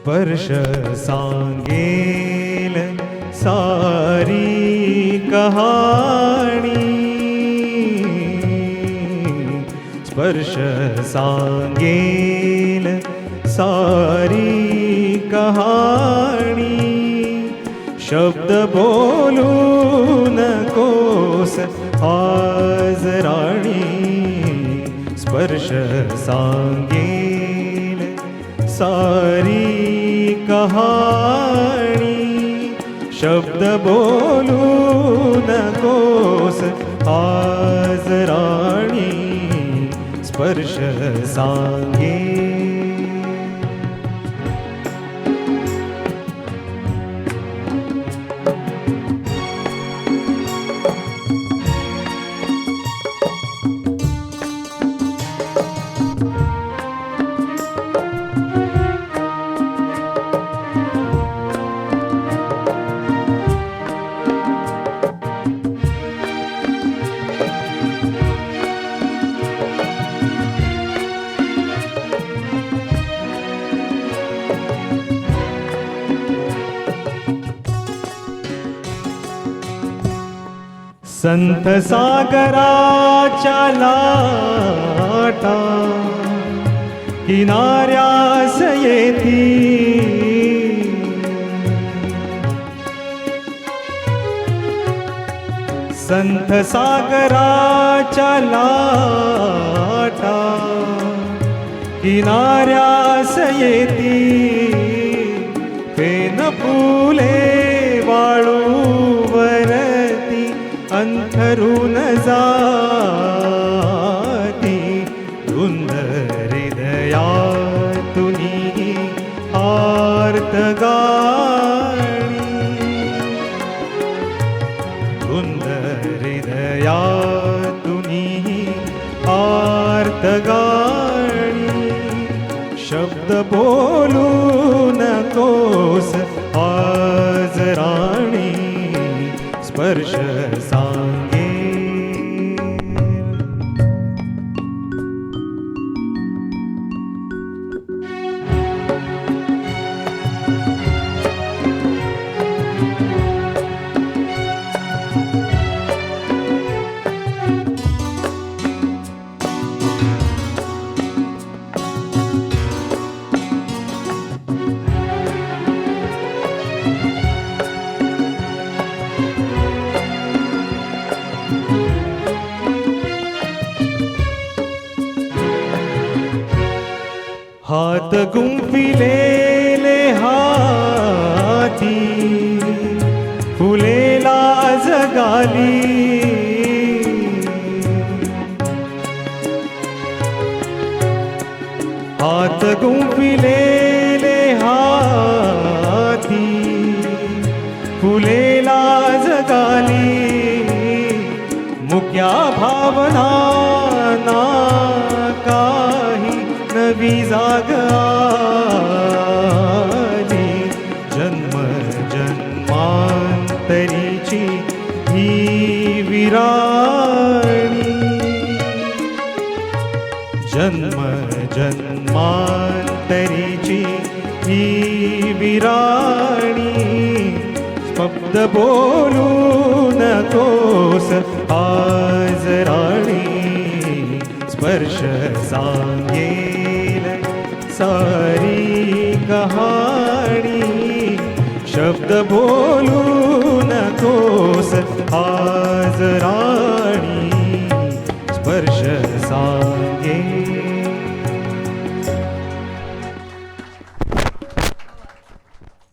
स्पर्श सांगेल सारी कहाणी। स्पर्श सांगेल सारी कहाणी। शब्द बोलू नकोस आज राणी। स्पर्श सांगेल सारी કહાણી શબ્દ બોલું ન કોસ આજ રાણી સ્પર્શ સાંગે सागराच्या लाटा किनाऱ्यास येती संत सागराच्या लाटा किनाऱ्यास येती न जा गुन्दृदया तु आर्तगाणी। गुन्द हृदया आर्तगाणी शब्द बोलु न कोस राणी स्पर्श सा हात गुंफिलेले हाती फुलेला जगाली हात गुंफिलेले हाती फुलेला जगाली मुक्या भावना जाग आली जन्म जन्मांतरीची ही विराणी. जन्म जन्मांतरीची ही विराणी. शब्द बोलू नकोस आज राणी. स्पर्श सांगे सारी कहाणी शब्द बोलू नकोस आज राणी स्पर्श सा